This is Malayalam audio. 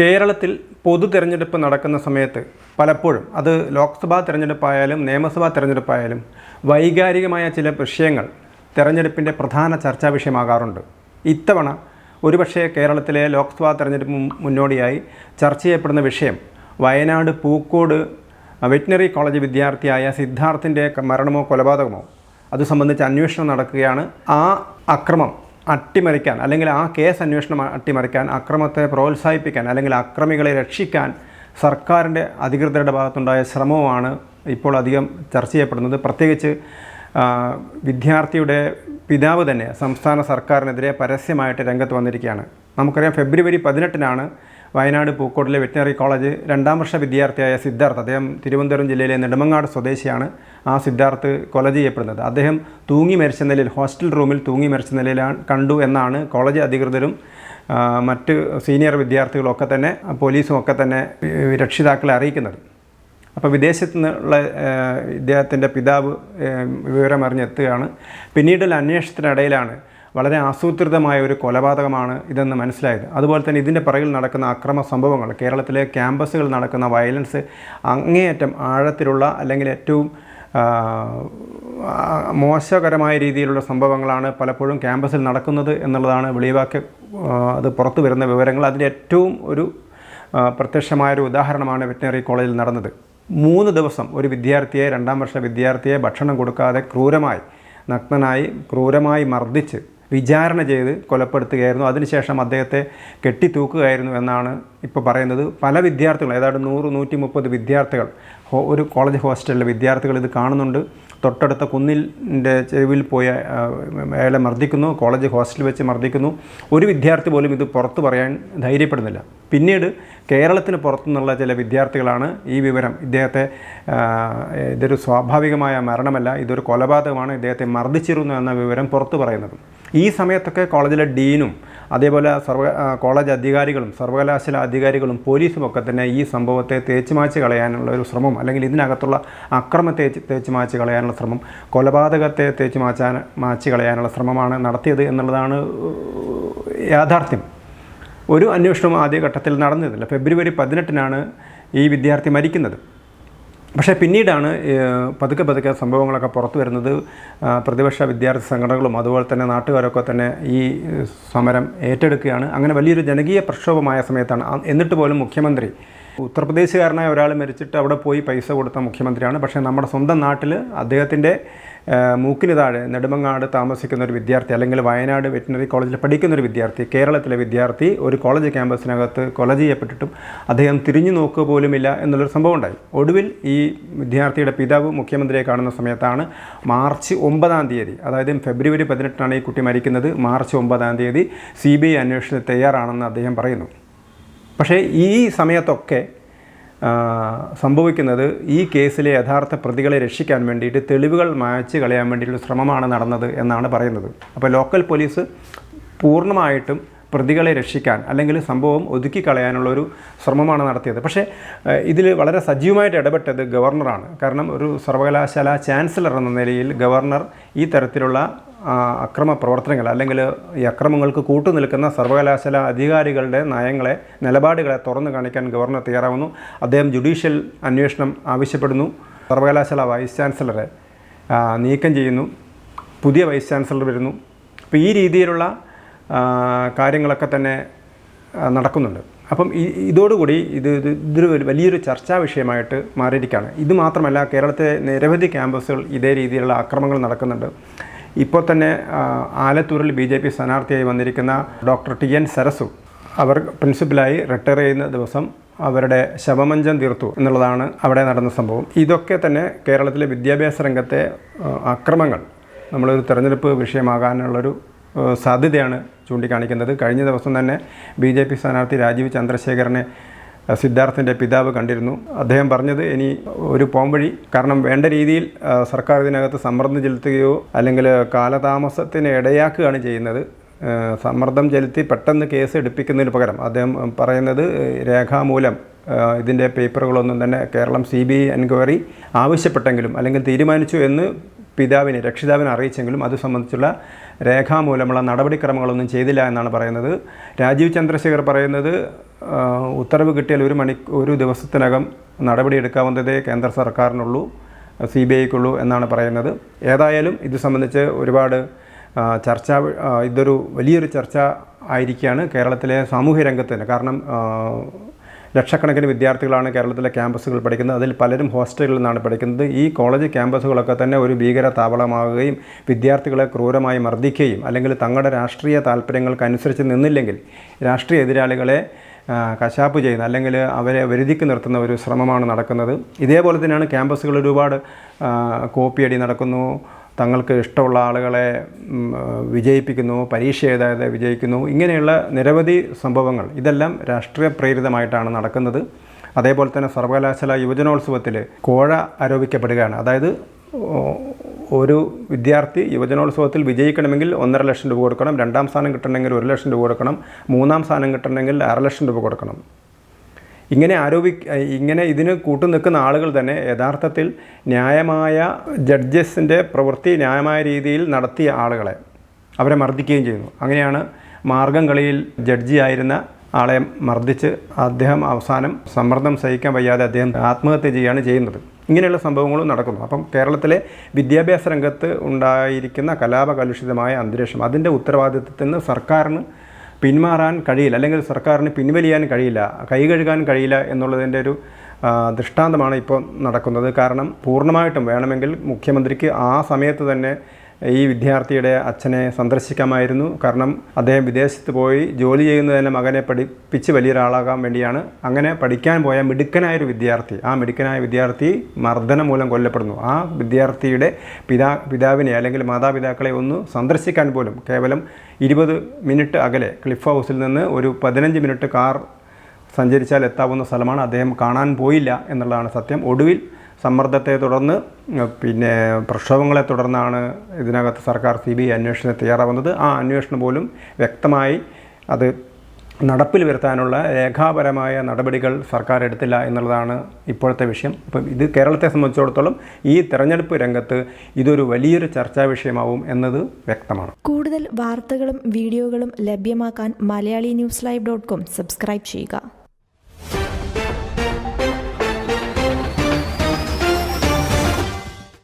കേരളത്തിൽ പൊതു തിരഞ്ഞെടുപ്പ് നടക്കുന്ന സമയത്ത് പലപ്പോഴും അത് ലോക്സഭാ തിരഞ്ഞെടുപ്പായാലും നിയമസഭാ തിരഞ്ഞെടുപ്പായാലും വൈകാരികമായ ചില വിഷയങ്ങൾ തിരഞ്ഞെടുപ്പിന്റെ പ്രധാന ചർച്ചാ വിഷയമാകാറുണ്ട്. ഇത്തവണ ഒരുപക്ഷേ കേരളത്തിലെ ലോക്സഭാ തിരഞ്ഞെടുപ്പ് മുന്നോടിയായി ചർച്ച ചെയ്യപ്പെടുന്ന വിഷയം വയനാട് പൂക്കോട് വെറ്റിനറി കോളേജ് വിദ്യാർത്ഥിയായ സിദ്ധാർത്ഥിന്റെ മരണമോ കൊലപാതകമോ അത് സംബന്ധിച്ച് അന്വേഷണം നടക്കുകയാണ്. ആ അക്രമം അട്ടിമറിക്കാൻ അല്ലെങ്കിൽ ആ കേസ് അന്വേഷണം അട്ടിമറിക്കാൻ അക്രമത്തെ പ്രോത്സാഹിപ്പിക്കാൻ അല്ലെങ്കിൽ അക്രമികളെ രക്ഷിക്കാൻ സർക്കാരിന്റെ അധികൃതരുടെ ഭാഗത്തുണ്ടായ ശ്രമവുമാണ് ഇപ്പോൾ അധികം ചർച്ച ചെയ്യപ്പെടുന്നത്. പ്രത്യേകിച്ച് വിദ്യാർത്ഥിയുടെ പിതാവ് തന്നെ സംസ്ഥാന സർക്കാരിനെതിരെ പരസ്യമായിട്ട് രംഗത്ത് വന്നിരിക്കുകയാണ്. നമുക്കറിയാം ഫെബ്രുവരി പതിനെട്ടിനാണ് വയനാട് പൂക്കോട്ടിലെ വെറ്റിനറി കോളേജ് രണ്ടാം വർഷ വിദ്യാർത്ഥിയായ സിദ്ധാർത്ഥ്. അദ്ദേഹം തിരുവനന്തപുരം ജില്ലയിലെ നെടുമങ്ങാട് സ്വദേശിയാണ് ആ സിദ്ധാർത്ഥ് കൊല ചെയ്യപ്പെടുന്നത്. അദ്ദേഹം തൂങ്ങി മരിച്ച നിലയിൽ ഹോസ്റ്റൽ റൂമിൽ തൂങ്ങി മരിച്ച നിലയിലാണ് കണ്ടു എന്നാണ് കോളേജ് അധികൃതരും മറ്റ് സീനിയർ വിദ്യാർത്ഥികളൊക്കെ തന്നെ പോലീസും ഒക്കെ തന്നെ രക്ഷിതാക്കളെ അറിയിക്കുന്നത്. അപ്പോൾ വിദേശത്തു നിന്നുള്ള ഇദ്ദേഹത്തിന്റെ പിതാവ് വിവരമറിഞ്ഞെത്തുകയാണ്. പിന്നീടുള്ള അന്വേഷണത്തിനിടയിലാണ് വളരെ ആസൂത്രിതമായ ഒരു കൊലപാതകമാണ് ഇതെന്ന് മനസ്സിലായത്. അതുപോലെ തന്നെ ഇതിന്റെ പിറകിൽ നടക്കുന്ന അക്രമ സംഭവങ്ങൾ കേരളത്തിലെ ക്യാമ്പസുകൾ നടക്കുന്ന വയലൻസ് അങ്ങേയറ്റം ആഴത്തിലുള്ള അല്ലെങ്കിൽ ഏറ്റവും മോശകരമായ രീതിയിലുള്ള സംഭവങ്ങളാണ് പലപ്പോഴും ക്യാമ്പസിൽ നടക്കുന്നത് എന്നുള്ളതാണ് വെളിവാക്കി അത് പുറത്തു വരുന്ന വിവരങ്ങൾ. അതിന്റെ ഏറ്റവും ഒരു പ്രത്യക്ഷമായൊരു ഉദാഹരണമാണ് വെറ്റിനറി കോളേജിൽ നടന്നത്. മൂന്ന് ദിവസം ഒരു വിദ്യാർത്ഥിയെ രണ്ടാം വർഷ വിദ്യാർത്ഥിയെ ഭക്ഷണം കൊടുക്കാതെ ക്രൂരമായി നഗ്നനായി ക്രൂരമായി മർദ്ദിച്ച് വിചാരണ ചെയ്ത് കൊലപ്പെടുത്തുകയായിരുന്നു. അതിനുശേഷം അദ്ദേഹത്തെ കെട്ടിത്തൂക്കുകയായിരുന്നു എന്നാണ് ഇപ്പോൾ പറയുന്നത്. പല വിദ്യാർത്ഥികൾ ഏതാണ്ട് നൂറ് നൂറ്റി മുപ്പത് വിദ്യാർത്ഥികൾ ഒരു കോളേജ് ഹോസ്റ്റലിലെ വിദ്യാർത്ഥികൾ ഇത് കാണുന്നുണ്ട്. തൊട്ടടുത്ത കുന്നിന്റെ ചെരുവിൽ പോയ അയാളെ മർദ്ദിക്കുന്നു കോളേജ് ഹോസ്റ്റലിൽ വെച്ച് മർദ്ദിക്കുന്നു. ഒരു വിദ്യാർത്ഥി പോലും ഇത് പുറത്തു പറയാൻ ധൈര്യപ്പെടുന്നില്ല. പിന്നീട് കേരളത്തിന് പുറത്തുനിന്നുള്ള ചില വിദ്യാർത്ഥികളാണ് ഈ വിവരം. ഇദ്ദേഹത്തെ ഇതൊരു സ്വാഭാവികമായ മരണമല്ല ഇതൊരു കൊലപാതകമാണ്. ഇദ്ദേഹത്തെ മർദ്ദിച്ചിരുന്നു എന്ന വിവരം പുറത്തു പറയുന്നത്. ഈ സമയത്തൊക്കെ കോളേജിലെ ഡീനും അതേപോലെ സർവ കോളേജ് അധികാരികളും സർവകലാശാല അധികാരികളും പോലീസും ഒക്കെ തന്നെ ഈ സംഭവത്തെ തേച്ചുമാച്ച് കളയാനുള്ള ഒരു ശ്രമം അല്ലെങ്കിൽ ഇതിനകത്തുള്ള അക്രമത്തെ തേച്ച് തേച്ച് മാച്ച് കളയാനുള്ള ശ്രമം കൊലപാതകത്തെ തേച്ച് മാച്ചാൻ മാച്ച് കളയാനുള്ള ശ്രമമാണ് നടത്തിയത് എന്നുള്ളതാണ് യാഥാർത്ഥ്യം. ഒരു അന്വേഷണവും ആദ്യഘട്ടത്തിൽ നടന്നിരുന്നില്ല ഫെബ്രുവരി പതിനെട്ടിനാണ് ഈ വിദ്യാർത്ഥി മരിക്കുന്നത്. പക്ഷേ പിന്നീടാണ് പതുക്കെ പതുക്കെ സംഭവങ്ങളൊക്കെ പുറത്തു വരുന്നത് പ്രതിപക്ഷ വിദ്യാർത്ഥി സംഘടനകളും അതുപോലെ തന്നെ നാട്ടുകാരൊക്കെ തന്നെ ഈ സമരം ഏറ്റെടുക്കുകയാണ്. അങ്ങനെ വലിയൊരു ജനകീയ പ്രക്ഷോഭമായ സമയത്താണ്. എന്നിട്ട് പോലും മുഖ്യമന്ത്രി ഉത്തർപ്രദേശുകാരനായ ഒരാൾ മരിച്ചിട്ട് അവിടെ പോയി പൈസ കൊടുത്ത മുഖ്യമന്ത്രിയാണ്. പക്ഷേ നമ്മുടെ സ്വന്തം നാട്ടിൽ അദ്ദേഹത്തിന്റെ മൂക്കിന് താഴെ നെടുമങ്ങാട് താമസിക്കുന്ന ഒരു വിദ്യാർത്ഥി അല്ലെങ്കിൽ വയനാട് വെറ്റിനറി കോളേജിൽ പഠിക്കുന്ന ഒരു വിദ്യാർത്ഥി കേരളത്തിലെ വിദ്യാർത്ഥി ഒരു കോളേജ് ക്യാമ്പസിനകത്ത് കൊല ചെയ്യപ്പെട്ടിട്ടും അദ്ദേഹം തിരിഞ്ഞു നോക്കുക പോലുമില്ല എന്നുള്ളൊരു സംഭവം ഉണ്ടായി. ഒടുവിൽ ഈ വിദ്യാർത്ഥിയുടെ പിതാവ് മുഖ്യമന്ത്രിയെ കാണുന്ന സമയത്താണ് മാർച്ച് ഒമ്പതാം തീയതി അതായത് ഫെബ്രുവരി പതിനെട്ടിനാണ് ഈ കുട്ടി മരിക്കുന്നത്. മാർച്ച് ഒമ്പതാം തീയതി സി ബി ഐ അന്വേഷണത്തിന് തയ്യാറാണെന്ന് അദ്ദേഹം പറയുന്നു. പക്ഷേ ഈ സമയത്തൊക്കെ സംഭവിക്കുന്നത് ഈ കേസിലെ യഥാർത്ഥ പ്രതികളെ രക്ഷിക്കാൻ വേണ്ടിയിട്ട് തെളിവുകൾ മായച്ച് കളയാൻ വേണ്ടിയിട്ടുള്ള ശ്രമമാണ് നടന്നത് എന്നാണ് പറയുന്നത്. അപ്പോൾ ലോക്കൽ പോലീസ് പൂർണമായിട്ടും പ്രതികളെ രക്ഷിക്കാൻ അല്ലെങ്കിൽ സംഭവം ഒതുക്കി കളയാനുള്ള ഒരു ശ്രമമാണ് നടത്തിയത്. പക്ഷേ ഇതിൽ വളരെ സജീവമായിട്ട് ഇടപെട്ടത് ഗവർണറാണ്. കാരണം ഒരു സർവകലാശാല ചാൻസലർ എന്ന നിലയിൽ ഗവർണർ ഈ തരത്തിലുള്ള അക്രമ പ്രവർത്തനങ്ങൾ അല്ലെങ്കിൽ ഈ അക്രമങ്ങൾക്ക് കൂട്ടുനിൽക്കുന്ന സർവകലാശാല അധികാരികളുടെ നയങ്ങളെ നിലപാടുകളെ തുറന്നു കാണിക്കാൻ ഗവർണർ തയ്യാറാവുന്നു. അദ്ദേഹം ജുഡീഷ്യൽ അന്വേഷണം ആവശ്യപ്പെടുന്നു. സർവകലാശാല വൈസ് ചാൻസലറെ നീക്കം ചെയ്യുന്നു. പുതിയ വൈസ് ചാൻസലർ വരുന്നു. അപ്പോൾ ഈ രീതിയിലുള്ള കാര്യങ്ങളൊക്കെ തന്നെ നടക്കുന്നുണ്ട്. അപ്പം ഇതോടുകൂടി ഇത് ഇത് ഇതൊരു വലിയൊരു ചർച്ചാ വിഷയമായിട്ട് മാറിയിരിക്കുകയാണ്. ഇത് മാത്രമല്ല കേരളത്തിലെ നിരവധി ക്യാമ്പസുകൾ ഇതേ രീതിയിലുള്ള ആക്രമണങ്ങൾ നടക്കുന്നുണ്ട്. ഇപ്പോൾ തന്നെ ആലത്തൂരിൽ ബി ജെ പി സ്ഥാനാർത്ഥിയായി വന്നിരിക്കുന്ന ഡോക്ടർ ടി എൻ സരസു അവർ പ്രിൻസിപ്പലായി റിട്ടയർ ചെയ്യുന്ന ദിവസം അവരുടെ ശവമഞ്ചം തീർത്തു എന്നുള്ളതാണ് അവിടെ നടന്ന സംഭവം. ഇതൊക്കെ തന്നെ കേരളത്തിലെ വിദ്യാഭ്യാസ രംഗത്തെ അക്രമങ്ങൾ നമ്മളൊരു തെരഞ്ഞെടുപ്പ് വിഷയമാകാനുള്ളൊരു സാധ്യതയാണ് ചൂണ്ടിക്കാണിക്കുന്നത്. കഴിഞ്ഞ ദിവസം തന്നെ ബി ജെ പി സ്ഥാനാർത്ഥി രാജീവ് ചന്ദ്രശേഖരനെ സിദ്ധാർത്ഥിന്റെ പിതാവ് കണ്ടിരുന്നു. അദ്ദേഹം പറഞ്ഞത് ഇനി ഒരു പോംവഴി കാരണം വേണ്ട രീതിയിൽ സർക്കാർ ഇതിനകത്ത് സമ്മർദ്ദം ചെലുത്തുകയോ അല്ലെങ്കിൽ കാലതാമസത്തിന് ഇടയാക്കുകയാണ് ചെയ്യുന്നത്. സമ്മർദ്ദം ചെലുത്തി പെട്ടെന്ന് കേസ് എടുപ്പിക്കുന്നതിന് പകരം. അദ്ദേഹം പറയുന്നത് രേഖാമൂലം ഇതിന്റെ പേപ്പറുകളൊന്നും തന്നെ Keralam C B I enquiry ആവശ്യപ്പെട്ടെങ്കിലും അല്ലെങ്കിൽ തീരുമാനിച്ചു എന്ന് പിതാവിനെ രക്ഷിതാവിനെ അറിയിച്ചെങ്കിലും അത് സംബന്ധിച്ചുള്ള രേഖാമൂലമുള്ള നടപടിക്രമങ്ങളൊന്നും ചെയ്തില്ല എന്നാണ് പറയുന്നത്. രാജീവ് ചന്ദ്രശേഖർ പറയുന്നത് ഉത്തരവ് കിട്ടിയാൽ ഒരു മണി ഒരു ദിവസത്തിനകം നടപടിയെടുക്കാവുന്നതേ കേന്ദ്ര സർക്കാരിനുള്ളൂ സി ബി ഐക്കുള്ളൂ എന്നാണ് പറയുന്നത്. ഏതായാലും ഇത് സംബന്ധിച്ച് ഒരുപാട് ചർച്ച ഇതൊരു വലിയൊരു ചർച്ച ആയിരിക്കുകയാണ് കേരളത്തിലെ സാമൂഹ്യ രംഗത്ത് തന്നെ. കാരണം ലക്ഷക്കണക്കിന് വിദ്യാർത്ഥികളാണ് കേരളത്തിലെ ക്യാമ്പസുകൾ പഠിക്കുന്നത്. അതിൽ പലരും ഹോസ്റ്റലുകളിൽ നിന്നാണ് പഠിക്കുന്നത്. ഈ കോളേജ് ക്യാമ്പസുകളൊക്കെ തന്നെ ഒരു ഭീകര താവളമാവുകയും വിദ്യാർത്ഥികളെ ക്രൂരമായി മർദ്ദിക്കുകയും അല്ലെങ്കിൽ തങ്ങളുടെ രാഷ്ട്രീയ താല്പര്യങ്ങൾക്ക് അനുസരിച്ച് നിന്നില്ലെങ്കിൽ രാഷ്ട്രീയ എതിരാളികളെ കശാപ്പ് ചെയ്യുന്ന അല്ലെങ്കിൽ അവരെ വരുതിക്ക് നിർത്തുന്ന ഒരു ശ്രമമാണ് നടക്കുന്നത്. ഇതേപോലെ തന്നെയാണ് ക്യാമ്പസുകൾ ഒരുപാട് കോപ്പിയടി നടക്കുന്നു. തങ്ങൾക്ക് ഇഷ്ടമുള്ള ആളുകളെ വിജയിപ്പിക്കുന്നു പരീക്ഷ എഴുതാതെ വിജയിക്കുന്നു. ഇങ്ങനെയുള്ള നിരവധി സംഭവങ്ങൾ. ഇതെല്ലാം രാഷ്ട്രീയ പ്രേരിതമായിട്ടാണ് നടക്കുന്നത്. അതേപോലെ തന്നെ സർവകലാശാല യുവജനോത്സവത്തിൽ കോഴ ആരോപിക്കപ്പെടുകയാണ്. അതായത് ഒരു വിദ്യാർത്ഥി യുവജനോത്സവത്തിൽ വിജയിക്കണമെങ്കിൽ ഒന്നര ലക്ഷം രൂപ കൊടുക്കണം രണ്ടാം സ്ഥാനം കിട്ടണമെങ്കിൽ ഒരു ലക്ഷം രൂപ കൊടുക്കണം മൂന്നാം സ്ഥാനം കിട്ടണമെങ്കിൽ അര ലക്ഷം രൂപ കൊടുക്കണം. ഇങ്ങനെ ആരോപി ഇങ്ങനെ ഇതിന് കൂട്ടു നിൽക്കുന്ന ആളുകൾ തന്നെ യഥാർത്ഥത്തിൽ ന്യായമായ ജഡ്ജസിന്റെ പ്രവൃത്തി ന്യായമായ രീതിയിൽ നടത്തിയ ആളുകളെ അവരെ മർദ്ദിക്കുകയും ചെയ്യുന്നു. അങ്ങനെയാണ് മാർഗം കളിയിൽ ജഡ്ജിയായിരുന്ന ആളെ മർദ്ദിച്ച് അദ്ദേഹം അവസാനം സമ്മർദ്ദം സഹിക്കാൻ വയ്യാതെ അദ്ദേഹം ആത്മഹത്യ ചെയ്യുകയാണ് ചെയ്യുന്നത്. ഇങ്ങനെയുള്ള സംഭവങ്ങളും നടക്കുന്നു. അപ്പം കേരളത്തിലെ വിദ്യാഭ്യാസ രംഗത്ത് ഉണ്ടായിരിക്കുന്ന കലാപകലുഷിതമായ അന്തരീക്ഷം അതിന്റെ ഉത്തരവാദിത്വത്തിൽ നിന്ന് സർക്കാരിന് പിന്മാറാൻ കഴിയില്ല. അല്ലെങ്കിൽ സർക്കാരിന് പിൻവലിയാൻ കഴിയില്ല. കൈ കഴുകാൻ കഴിയില്ല എന്നുള്ളതിന്റെ ഒരു ദൃഷ്ടാന്തമാണ് ഇപ്പോൾ നടക്കുന്നത്. കാരണം പൂർണമായിട്ടും വേണമെങ്കിൽ മുഖ്യമന്ത്രിക്ക് ആ സമയത്ത് തന്നെ ഈ വിദ്യാർത്ഥിയുടെ അച്ഛനെ സന്ദർശിക്കാമായിരുന്നു. കാരണം അദ്ദേഹം വിദേശത്ത് പോയി ജോലി ചെയ്യുന്ന തന്നെ മകനെ പഠിപ്പിച്ച് വലിയൊരാളാകാൻ വേണ്ടിയാണ്. അങ്ങനെ പഠിക്കാൻ പോയ മിടുക്കനായൊരു വിദ്യാർത്ഥി ആ മിടുക്കനായ വിദ്യാർത്ഥി മർദ്ദനം മൂലം കൊല്ലപ്പെടുന്നു. ആ വിദ്യാർത്ഥിയുടെ പിതാ പിതാവിനെ അല്ലെങ്കിൽ മാതാപിതാക്കളെ ഒന്ന് സന്ദർശിക്കാൻ പോലും കേവലം ഇരുപത് മിനിറ്റ് അകലെ ക്ലിഫ് ഹൗസിൽ നിന്ന് ഒരു പതിനഞ്ച് മിനിറ്റ് കാർ സഞ്ചരിച്ചാൽ എത്താവുന്ന സ്ഥലമാണ് അദ്ദേഹം കാണാൻ പോയില്ല എന്നുള്ളതാണ് സത്യം. ഒടുവിൽ സമ്മർദ്ദത്തെ തുടർന്ന് പിന്നെ പ്രക്ഷോഭങ്ങളെ തുടർന്നാണ് ഇതിനകത്ത് സർക്കാർ സി ബി ഐ അന്വേഷണത്തിന് തയ്യാറാവുന്നത്. ആ അന്വേഷണം പോലും വ്യക്തമായി അത് നടപ്പിൽ വരുത്താനുള്ള രേഖാപരമായ നടപടികൾ സർക്കാർ എടുത്തില്ല എന്നുള്ളതാണ് ഇപ്പോഴത്തെ വിഷയം. അപ്പം ഇത് കേരളത്തെ സംബന്ധിച്ചിടത്തോളം ഈ തെരഞ്ഞെടുപ്പ് രംഗത്ത് ഇതൊരു വലിയൊരു ചർച്ചാ വിഷയമാവും എന്നത് വ്യക്തമാണ്. കൂടുതൽ വാർത്തകളും വീഡിയോകളും ലഭ്യമാക്കാൻ Malayali news live dot com subscribe ചെയ്യുക.